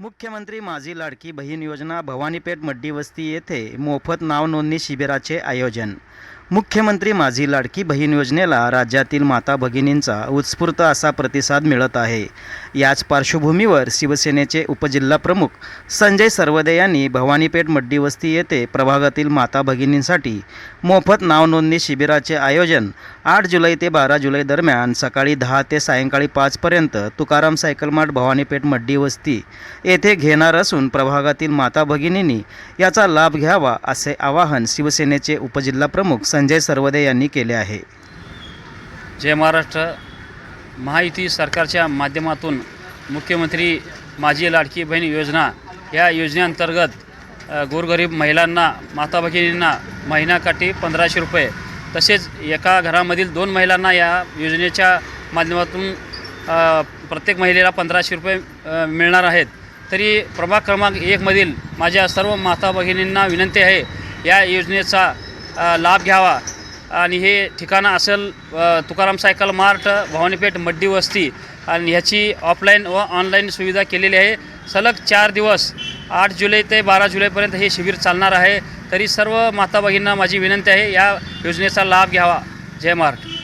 मुख्यमंत्री माझी लाडकी बहीण योजना भवानीपेठ मड्डी वस्ती येथे मोफत नावनोंदणी शिबिराचे आयोजन मुख्यमंत्री माझी लाडकी बहीण योजनेला राज्यातील माता भगिनींचा उत्स्फूर्त असा प्रतिसाद मिळत आहे. याच पार्श्वभूमीवर शिवसेनेचे उपजिल्हाप्रमुख संजय सरवदे यांनी भवानीपेठ मड्डीवस्ती येथे प्रभागातील माता भगिनींसाठी मोफत नावनोंदणी शिबिराचे आयोजन आठ जुलै ते बारा जुलै दरम्यान सकाळी दहा ते सायंकाळी पाचपर्यंत तुकाराम सायकल मार्ट भवानीपेठ मड्डीवस्ती येथे घेणार असून प्रभागातील माता भगिनींनी याचा लाभ घ्यावा असे आवाहन शिवसेनेचे उपजिल्हाप्रमुख संजय सरवदे यांनी केले आहे. जय महाराष्ट्र. महायुती सरकारच्या माध्यमातून मुख्यमंत्री माझी लाडकी बहीण योजना या योजनेअंतर्गत गोरगरीब महिलांना माता भगिनींना महिन्याकाठी पंधराशे रुपये तसेच एका घरामधील दोन महिलांना या योजनेच्या माध्यमातून प्रत्येक महिलेला पंधराशे रुपये मिळणार आहेत. तरी प्रभाग क्रमांक एकमधील माझ्या सर्व माता भगिनींना विनंती आहे या योजनेचा लाभ घ्यावा. आणि हे ठिकाणं असेल तुकाराम सायकल मार्ट भवानीपेठ मड्डी वस्ती. आणि ह्याची ऑफलाईन व ऑनलाईन सुविधा केलेली आहे. सलग चार दिवस आठ जुलै ते बारा जुलैपर्यंत हे शिबिर चालणार आहे. तरी सर्व माता भगिनींना माझी विनंती आहे या योजनेचा लाभ घ्यावा. जय महाराष्ट्र.